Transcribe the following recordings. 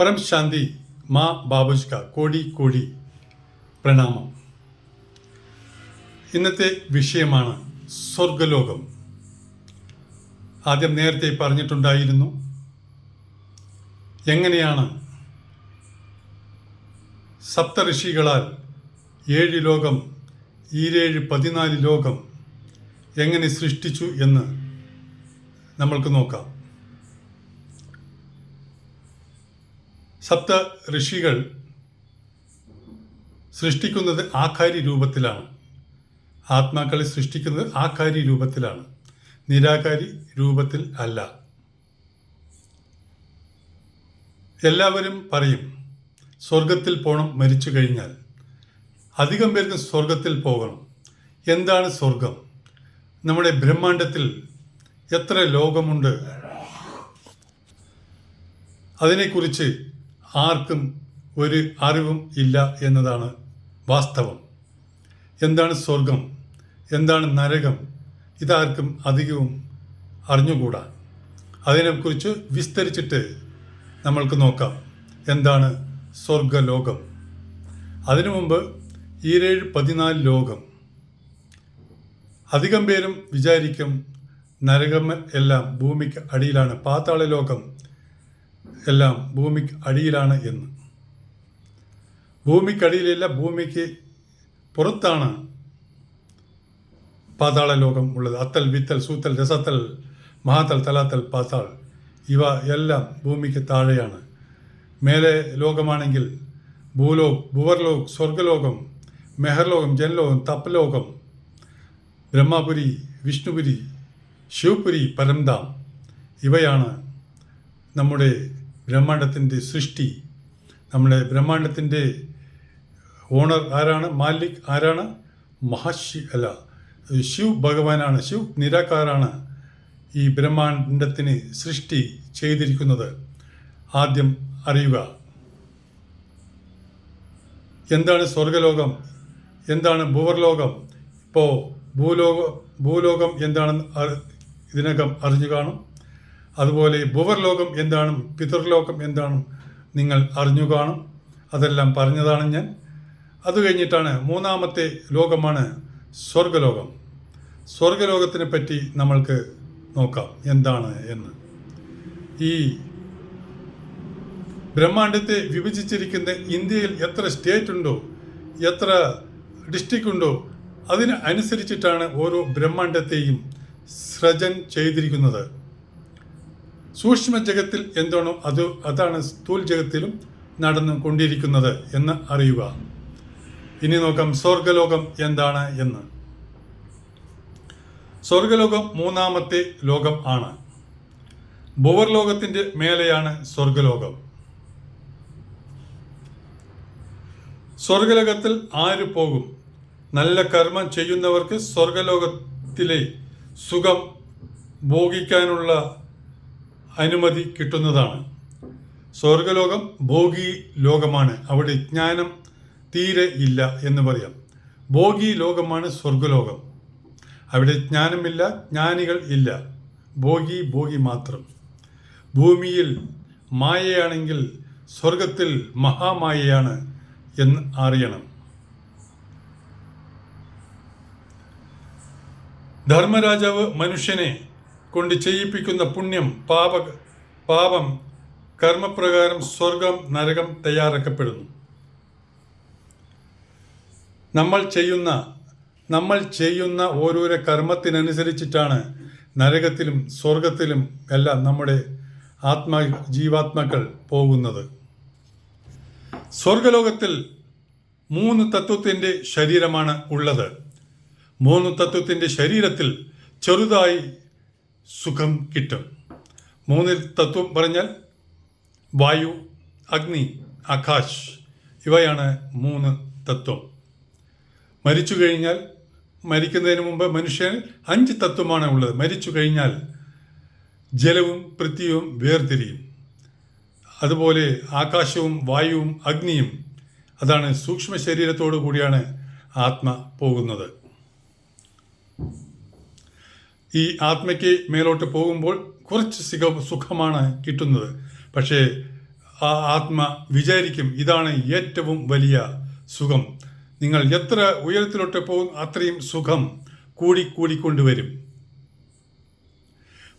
പരം ശാന്തി മാ ബാബുഷ്ക കോടി കോടി. പ്രണാമം. ഇന്നത്തെ വിഷയമാണ് സ്വർഗലോകം. ആദ്യം നേരത്തെ പറഞ്ഞിട്ടുണ്ടായിരുന്നു എങ്ങനെയാണ് സപ്തഋഷികളാൽ ഏഴ് ലോകം ഈരേഴ് പതിനാല് ലോകം എങ്ങനെ സൃഷ്ടിച്ചു എന്ന് നമ്മൾക്ക് നോക്കാം. സപ്ത ഋഷികൾ സൃഷ്ടിക്കുന്നത് ആകാരി രൂപത്തിലാണ്. ആത്മാക്കളെ സൃഷ്ടിക്കുന്നത് ആകാരി രൂപത്തിലാണ്. നിരാകാരി രൂപത്തിൽ അല്ല. എല്ലാവരും പറയും സ്വർഗത്തിൽ പോകണം മരിച്ചു കഴിഞ്ഞാൽ. അധികം പേർക്ക് സ്വർഗത്തിൽ പോകണം. എന്താണ് സ്വർഗം നമ്മുടെ ബ്രഹ്മാണ്ടത്തിൽ എത്ര ലോകമുണ്ട്? അതിനെക്കുറിച്ച് ആർക്കും ഒരു അറിവും ഇല്ല എന്നതാണ് വാസ്തവം. എന്താണ് സ്വർഗം എന്താണ് നരകം? ഇതാർക്കും അധികവും അറിഞ്ഞുകൂടാ. അതിനെക്കുറിച്ച് വിസ്തരിച്ചിട്ട് നമ്മൾക്ക് നോക്കാം. എന്താണ് സ്വർഗലോകം അതിനു മുമ്പ് ഈരേഴ് പതിനാല് ലോകം. അധികം പേരും വിചാരിക്കും നരകം എല്ലാം ഭൂമിക്ക് അടിയിലാണ്. പാതാള ലോകം എല്ലാം ഭൂമിക്ക് അടിയിലാണ് എന്ന്. ഭൂമിക്കടിയിലല്ല ഭൂമിക്ക് പുറത്താണ് പാതാള ലോകം ഉള്ളത്. അത്തൽ വിത്തൽ സൂത്തൽ രസത്തൽ മഹാത്തൽ തലാത്തൽ പാതാൾ ഇവ എല്ലാം ഭൂമിക്ക് താഴെയാണ്. മേലെ ലോകമാണെങ്കിൽ ഭൂലോക് ഭുവർലോക് സ്വർഗലോകം മെഹർലോകം ജനലോകം തപ്പലോകം ബ്രഹ്മപുരി വിഷ്ണുപുരി ശിവപുരി പരംധാം ഇവയാണ് നമ്മുടെ ബ്രഹ്മാണ്ടത്തിന്റെ സൃഷ്ടി. നമ്മുടെ ബ്രഹ്മാണ്ടത്തിന്റെ ഓണർ ആരാണ്? മാലിക് ആരാണ്? മഹാശി അല്ല. ശിവ് ഭഗവാനാണ്. ശിവ് നിരാകാരാണ് ഈ ബ്രഹ്മാണ്ടത്തിന് സൃഷ്ടി ചെയ്തിരിക്കുന്നത്. ആദ്യം അറിയുക. എന്താണ് സ്വർഗലോകം? എന്താണ് ഭൂവർലോകം? ഇപ്പോൾ ഭൂലോക ഭൂലോകം എന്താണെന്ന് ഇതിനകം അറിഞ്ഞു കാണും. അതുപോലെ ഭൂവർലോകം എന്താണ് പിതൃലോകം എന്താണ് നിങ്ങൾ അറിഞ്ഞു കാണും. അതെല്ലാം പറഞ്ഞതാണ് ഞാൻ. അത് കഴിഞ്ഞിട്ടാണ് മൂന്നാമത്തെ ലോകമാണ് സ്വർഗലോകം സ്വർഗലോകത്തിനെ പറ്റി നമ്മൾക്ക് നോക്കാം എന്താണ് എന്ന്. ഈ ബ്രഹ്മാണ്ടത്തെ വിഭജിച്ചിരിക്കുന്ന ഇന്ത്യയിൽ എത്ര സ്റ്റേറ്റ് ഉണ്ടോ എത്ര ഡിസ്ട്രിക്റ്റ് ഉണ്ടോ അതിന് അനുസരിച്ചിട്ടാണ് ഓരോ ബ്രഹ്മാണ്ടത്തെയും സൃജൻ ചെയ്തിരിക്കുന്നത്. സൂക്ഷ്മ ജഗത്തിൽ എന്താണോ അത് അതാണ് സ്ഥൂൽ ജഗത്തിലും നടന്നു കൊണ്ടിരിക്കുന്നത് എന്ന് അറിയുക. ഇനി നോക്കാം സ്വർഗലോകം എന്താണ് എന്ന്. സ്വർഗലോകം മൂന്നാമത്തെ ലോകം ആണ്. ഭുവർലോകത്തിന്റെ മേലെയാണ് സ്വർഗലോകം. സ്വർഗലോകത്തിൽ ആര് പോകും? നല്ല കർമ്മം ചെയ്യുന്നവർക്ക് സ്വർഗലോകത്തിലെ സുഖം ഭോഗിക്കാനുള്ള അനുമതി കിട്ടുന്നതാണ്. സ്വർഗലോകം ഭോഗി ലോകമാണ്. അവിടെ ജ്ഞാനം തീരെ ഇല്ല എന്ന് പറയാം. ഭോഗി ലോകമാണ് സ്വർഗലോകം. അവിടെ ജ്ഞാനമില്ല ജ്ഞാനികൾ ഇല്ല. ഭോഗി ഭോഗി മാത്രം. ഭൂമിയിൽ മായയാണെങ്കിൽ സ്വർഗത്തിൽ മഹാമായയാണ് എന്ന് അറിയണം. ധർമ്മരാജാവ് മനുഷ്യനെ കൊണ്ട് ചെയ്യിപ്പിക്കുന്ന പുണ്യം പാപ പാപം കർമ്മപ്രകാരം സ്വർഗം നരകം തയ്യാറാക്കപ്പെടുന്നു. നമ്മൾ ചെയ്യുന്ന നമ്മൾ ചെയ്യുന്ന ഓരോരോ കർമ്മത്തിനനുസരിച്ചിട്ടാണ് നരകത്തിലും സ്വർഗത്തിലും എല്ലാം നമ്മുടെ ആത്മാ ജീവാത്മാക്കൾ പോകുന്നത്. സ്വർഗലോകത്തിൽ മൂന്ന് തത്വത്തിന്റെ ശരീരമാണ് ഉള്ളത്. മൂന്ന് തത്വത്തിന്റെ ശരീരത്തിൽ ചെറുതായി സുഖം കിട്ടും. മൂന്നിൽ തത്വം പറഞ്ഞാൽ വായു അഗ്നി ആകാശ് ഇവയാണ് മൂന്ന് തത്വം. മരിച്ചു കഴിഞ്ഞാൽ മരിക്കുന്നതിന് മുമ്പ് മനുഷ്യൻ അഞ്ച് തത്വമാണ് ഉള്ളത്. മരിച്ചു കഴിഞ്ഞാൽ ജലവും പൃഥ്വിയും വേർതിരിയും. അതുപോലെ ആകാശവും വായുവും അഗ്നിയും. അതാണ് സൂക്ഷ്മ ശരീരത്തോടു കൂടിയാണ് ആത്മ പോകുന്നത്. ഈ ആത്മയ്ക്ക് മേലോട്ട് പോകുമ്പോൾ കുറച്ച് സുഖ സുഖമാണ് കിട്ടുന്നത്. പക്ഷേ ആ ആത്മ വിചാരിക്കും ഇതാണ് ഏറ്റവും വലിയ സുഖം. നിങ്ങൾ എത്ര ഉയരത്തിലോട്ട് പോകും അത്രയും സുഖം കൂടി കൂടിക്കൊണ്ടുവരും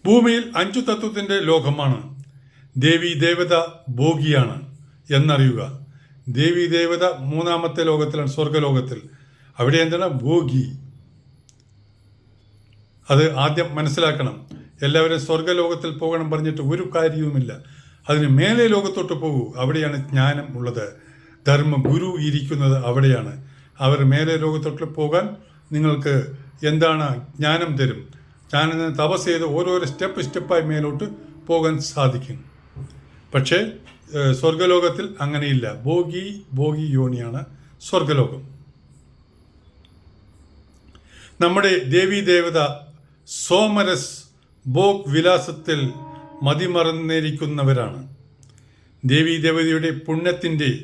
ഭൂമിയിൽ അഞ്ചു തത്വത്തിന്റെ ലോകമാണ്. ദേവി ദേവത ഭോഗിയാണ് എന്നറിയുക. ദേവി ദേവത മൂന്നാമത്തെ ലോകത്തിലാണ് സ്വർഗലോകത്തിൽ അവിടെ എന്താണ്? ഭോഗി. അത് ആദ്യം മനസ്സിലാക്കണം. എല്ലാവരും സ്വർഗലോകത്തിൽ പോകണം പറഞ്ഞിട്ട് ഒരു കാര്യവുമില്ല. അതിന് മേലെ ലോകത്തോട്ട് പോകൂ. അവിടെയാണ് ജ്ഞാനം ഉള്ളത്. ധർമ്മ ഗുരു ഇരിക്കുന്നത് അവിടെയാണ്. അവർ മേലെ ലോകത്തോട്ട് പോകാൻ നിങ്ങൾക്ക് എന്താണ് ജ്ഞാനം തരും? ജ്ഞാനം തപസ് ചെയ്ത് ഓരോരോ സ്റ്റെപ്പ് സ്റ്റെപ്പായി മേലോട്ട് പോകാൻ സാധിക്കും. പക്ഷേ സ്വർഗലോകത്തിൽ അങ്ങനെയില്ല. ഭോഗി ഭോഗി യോനിയാണ് സ്വർഗലോകം നമ്മുടെ ദേവീ ദേവത സോമരസ് ബോക് വിലാസത്തിൽ മതിമറന്നിരിക്കുന്നവരാണ്. ദേവീദേവതയുടെ പുണ്യത്തിന്റെ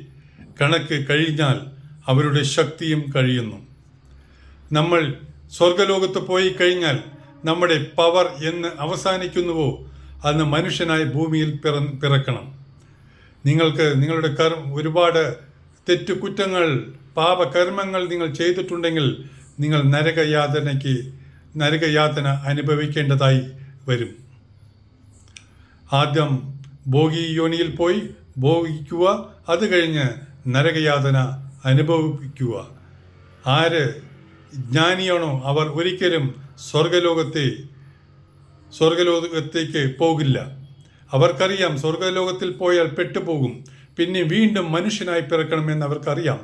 കണക്ക് കഴിഞ്ഞാൽ അവരുടെ ശക്തിയും കഴിയുന്നു. നമ്മൾ സ്വർഗലോകത്ത് പോയി കഴിഞ്ഞാൽ നമ്മുടെ പവർ എന്ന് അവസാനിക്കുന്നുവോ? അന്ന് മനുഷ്യനായി ഭൂമിയിൽ പിറ പിറക്കണം. നിങ്ങൾക്ക് നിങ്ങളുടെ കർ ഒരുപാട് തെറ്റുകുറ്റങ്ങൾ പാപകർമ്മങ്ങൾ നിങ്ങൾ ചെയ്തിട്ടുണ്ടെങ്കിൽ നിങ്ങൾ നരകയാതനയ്ക്ക് നരകയാതന അനുഭവിക്കേണ്ടതായി വരും. ആദ്യം ഭോഗി യോനിയിൽ പോയി ഭോഗിക്കുക അത് കഴിഞ്ഞ് നരകയാതന അനുഭവിക്കുക. ആര് ജ്ഞാനിയാണോ അവർ ഒരിക്കലും സ്വർഗലോകത്തെ സ്വർഗലോകത്തേക്ക് പോകില്ല. അവർക്കറിയാം സ്വർഗലോകത്തിൽ പോയാൽ പെട്ടുപോകും. പിന്നെ വീണ്ടും മനുഷ്യനായി പിറക്കണമെന്ന് അവർക്കറിയാം.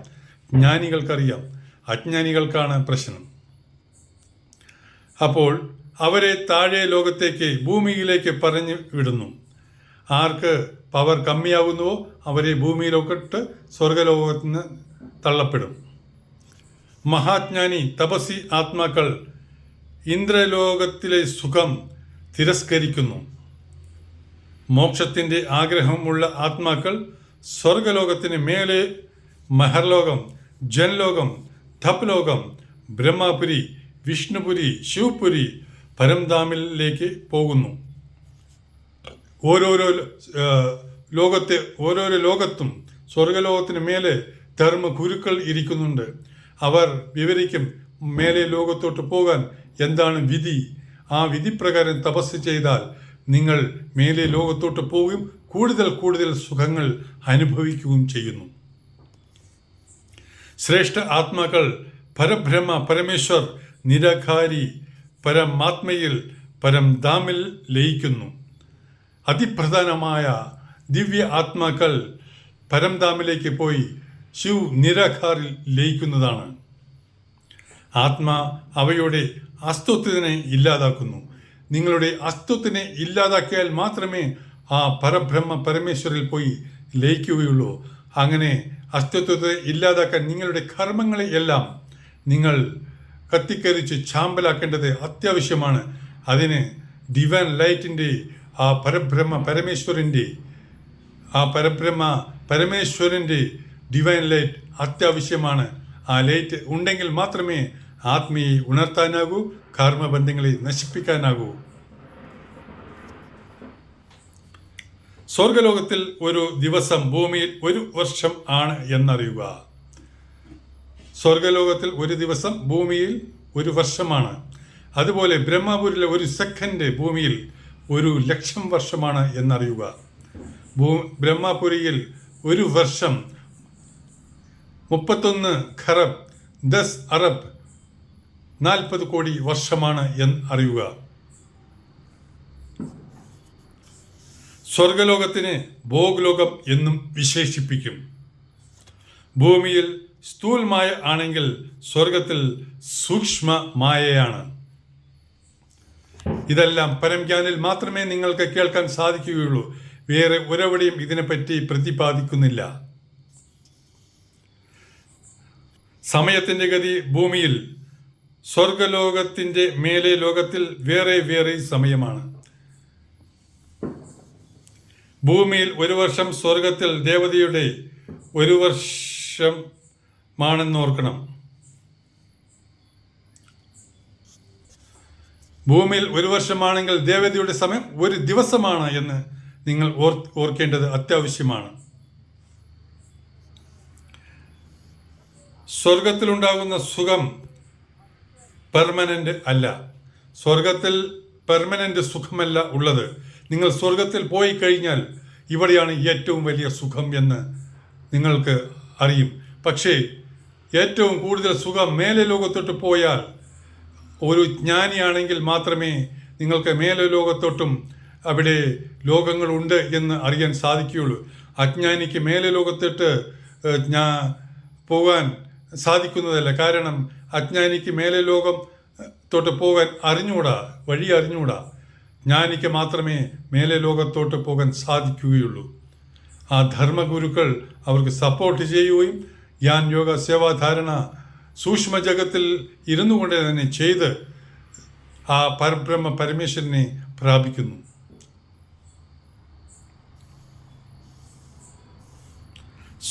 ജ്ഞാനികൾക്കറിയാം. അജ്ഞാനികൾക്കാണ് പ്രശ്നം. അപ്പോൾ അവരെ താഴെ ലോകത്തേക്ക് ഭൂമിയിലേക്ക് പറഞ്ഞു വിടുന്നു. ആർക്ക് പവർ കമ്മിയാകുന്നുവോ അവരെ ഭൂമിയിലോക്കിട്ട് സ്വർഗലോകത്ത് നിന്ന് തള്ളപ്പെടും. മഹാജ്ഞാനി തപസി ആത്മാക്കൾ ഇന്ദ്രലോകത്തിലെ സുഖം തിരസ്കരിക്കുന്നു. മോക്ഷത്തിന്റെ ആഗ്രഹമുള്ള ആത്മാക്കൾ സ്വർഗലോകത്തിന് മേലെ മഹർലോകം ജൻലോകം ധപ്ലോകം ബ്രഹ്മപുരി വിഷ്ണുപുരി ശിവപുരി പരംധാമിലേക്ക് പോകുന്നു. ഓരോരോ ലോകത്തെ ഓരോരോ ലോകത്തും സ്വർഗലോകത്തിന് മേലെ ധർമ്മ ഗുരുക്കൾ ഇരിക്കുന്നുണ്ട്. അവർ വിവരിക്കും മേലെ ലോകത്തോട്ട് പോകാൻ എന്താണ് വിധി? ആ വിധിപ്രകാരം തപസ് ചെയ്താൽ നിങ്ങൾ മേലെ ലോകത്തോട്ട് പോവുകയും കൂടുതൽ കൂടുതൽ സുഖങ്ങൾ അനുഭവിക്കുകയും ചെയ്യുന്നു. ശ്രേഷ്ഠ ആത്മാക്കൾ പരബ്രഹ്മ പരമേശ്വർ നിരാകാരി പരമാത്മയിൽ പരംധാമിൽ ലയിക്കുന്നു. അതിപ്രധാനമായ ദിവ്യ ആത്മാക്കൾ പരംധാമിലേക്ക് പോയി ശിവ് നിരാഖാറിൽ ലയിക്കുന്നതാണ്. ആത്മാ അവയുടെ അസ്തിത്വത്തിനെ ഇല്ലാതാക്കുന്നു. നിങ്ങളുടെ അസ്തിത്വത്തിനെ ഇല്ലാതാക്കിയാൽ മാത്രമേ ആ പരബ്രഹ്മ പരമേശ്വരിൽ പോയി ലയിക്കുകയുള്ളൂ. അങ്ങനെ അസ്തിത്വത്തെ ഇല്ലാതാക്കാൻ നിങ്ങളുടെ കർമ്മങ്ങളെ എല്ലാം നിങ്ങൾ കത്തിക്കരിച്ച് ചാമ്പലാക്കേണ്ടത് അത്യാവശ്യമാണ്. അതിന് ദിവാൻ ലൈറ്റിന്റെ ആ പരബ്രഹ്മ പരമേശ്വരന്റെ ആ പരബ്രഹ്മ പരമേശ്വരന്റെ ഡിവൈൻ ലൈറ്റ് അത്യാവശ്യമാണ്. ആ ലൈറ്റ് ഉണ്ടെങ്കിൽ മാത്രമേ ആത്മീയെ ഉണർത്താനാകൂ കർമ്മബന്ധങ്ങളെ നശിപ്പിക്കാനാകൂ. സ്വർഗലോകത്തിൽ ഒരു ദിവസം ഭൂമിയിൽ ഒരു വർഷം ആണ് എന്നറിയുക. സ്വർഗലോകത്തിൽ ഒരു ദിവസം ഭൂമിയിൽ ഒരു വർഷമാണ്. അതുപോലെ ബ്രഹ്മപുരിലെ ഒരു സെക്കൻഡ് ഭൂമിയിൽ ഒരു ലക്ഷം വർഷമാണ് എന്നറിയുക. ഭൂ ബ്രഹ്മപുരിയിൽ ഒരു വർഷം മുപ്പത്തൊന്ന് ഖറബ് ദസ് അറബ് നാൽപ്പത് കോടി വർഷമാണ് എന്ന് അറിയുക. സ്വർഗലോകത്തിന് ഭോഗ്ലോകം എന്നും വിശേഷിപ്പിക്കും. ഭൂമിയിൽ സ്ഥൂലമായ ആണെങ്കിൽ സ്വർഗത്തിൽ സൂക്ഷ്മ മായയാണ് ഇതെല്ലാം പരംജ്ഞാനിൽ മാത്രമേ നിങ്ങൾക്ക് കേൾക്കാൻ സാധിക്കുകയുള്ളൂ. വേറെ ഒരെവിടെയും ഇതിനെപ്പറ്റി പ്രതിപാദിക്കുന്നില്ല. സമയത്തിന്റെ ഗതി ഭൂമിയിൽ സ്വർഗലോകത്തിന്റെ മേലെ ലോകത്തിൽ വേറെ വേറെ സമയമാണ്. ഭൂമിയിൽ ഒരു വർഷം സ്വർഗത്തിൽ ദേവതയുടെ ഒരു മാണെന്ന് ഓർക്കണം ഭൂമിയിൽ ഒരു വർഷമാണെങ്കിൽ ദേവതയുടെ സമയം ഒരു ദിവസമാണ് എന്ന് നിങ്ങൾ ഓർ ഓർക്കേണ്ടത് അത്യാവശ്യമാണ്. സ്വർഗത്തിലുണ്ടാകുന്ന സുഖം പെർമനന്റ് അല്ല. സ്വർഗത്തിൽ പെർമനന്റ് സുഖമല്ല ഉള്ളത്. നിങ്ങൾ സ്വർഗത്തിൽ പോയി കഴിഞ്ഞാൽ ഇവിടെയാണ് ഏറ്റവും വലിയ സുഖം എന്ന് നിങ്ങൾക്ക് അറിയും. പക്ഷേ ഏറ്റവും കൂടുതൽ സുഖം മേലെ ലോകത്തോട്ട് പോയാൽ ഒരു ജ്ഞാനിയാണെങ്കിൽ മാത്രമേ നിങ്ങൾക്ക് മേലെ ലോകത്തോട്ടും അവിടെ ലോകങ്ങളുണ്ട് എന്ന് അറിയാൻ സാധിക്കുകയുള്ളൂ. അജ്ഞാനിക്ക് മേലെ ലോകത്തോട്ട് ഞാൻ പോകാൻ സാധിക്കുന്നതല്ല. കാരണം അജ്ഞാനിക്ക് മേലെ ലോകം തൊട്ട് പോകാൻ അറിഞ്ഞൂടാ വഴി അറിഞ്ഞൂടാ ജ്ഞാനിക്ക് മാത്രമേ മേലെ ലോകത്തോട്ട് പോകാൻ സാധിക്കുകയുള്ളൂ. ആ ധർമ്മഗുരുക്കൾ അവർക്ക് സപ്പോർട്ട് ചെയ്യുകയും യാൻ യോഗ സേവാധാരണ സൂക്ഷ്മ ജഗത്തിൽ ഇരുന്നു കൊണ്ട് തന്നെ ചെയ്ത് ആ പരബ്രഹ്മ പരമേശ്വരനെ പ്രാപിക്കുന്നു.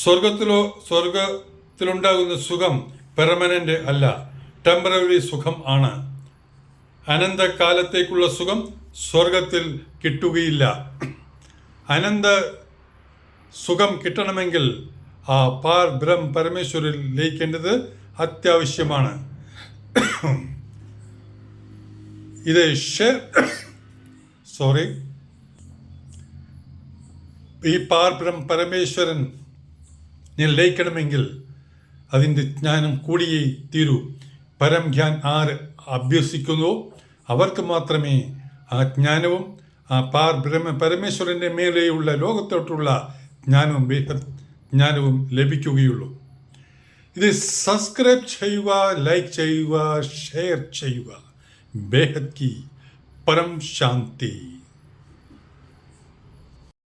സ്വർഗത്തിലോ സ്വർഗത്തിലുണ്ടാകുന്ന സുഖം പെർമനന്റ് അല്ല. ടെമ്പററി സുഖം ആണ്. അനന്തകാലത്തേക്കുള്ള സുഖം സ്വർഗത്തിൽ കിട്ടുകയില്ല. അനന്ത സുഖം കിട്ടണമെങ്കിൽ ആ പാർ ബ്രഹ്മ പരമേശ്വരിൽ ലയിക്കേണ്ടത് അത്യാവശ്യമാണ്. ഇത് സോറി ഈ പാർ ബ്രഹ്മ പരമേശ്വരൻ ലയിക്കണമെങ്കിൽ അതിന്റെ ജ്ഞാനം കൂടിയേ തീരൂ. പരം ജ്ഞാൻ ആര് അഭ്യസിക്കുന്നുവോ അവർക്ക് മാത്രമേ ആ ജ്ഞാനവും ആ പാർ ബ്രഹ്മ പരമേശ്വരന്റെ മേലെയുള്ള ലോകത്തോട്ടുള്ള ജ്ഞാനവും ജ്ഞാനവും ലഭിക്കുകയുള്ളൂ. ഇത് സബ്സ്ക്രൈബ് ചെയ്യുക ലൈക്ക് ചെയ്യുക ഷെയർ ചെയ്യുക. ബേഹദ് കി. പരം ശാന്തി.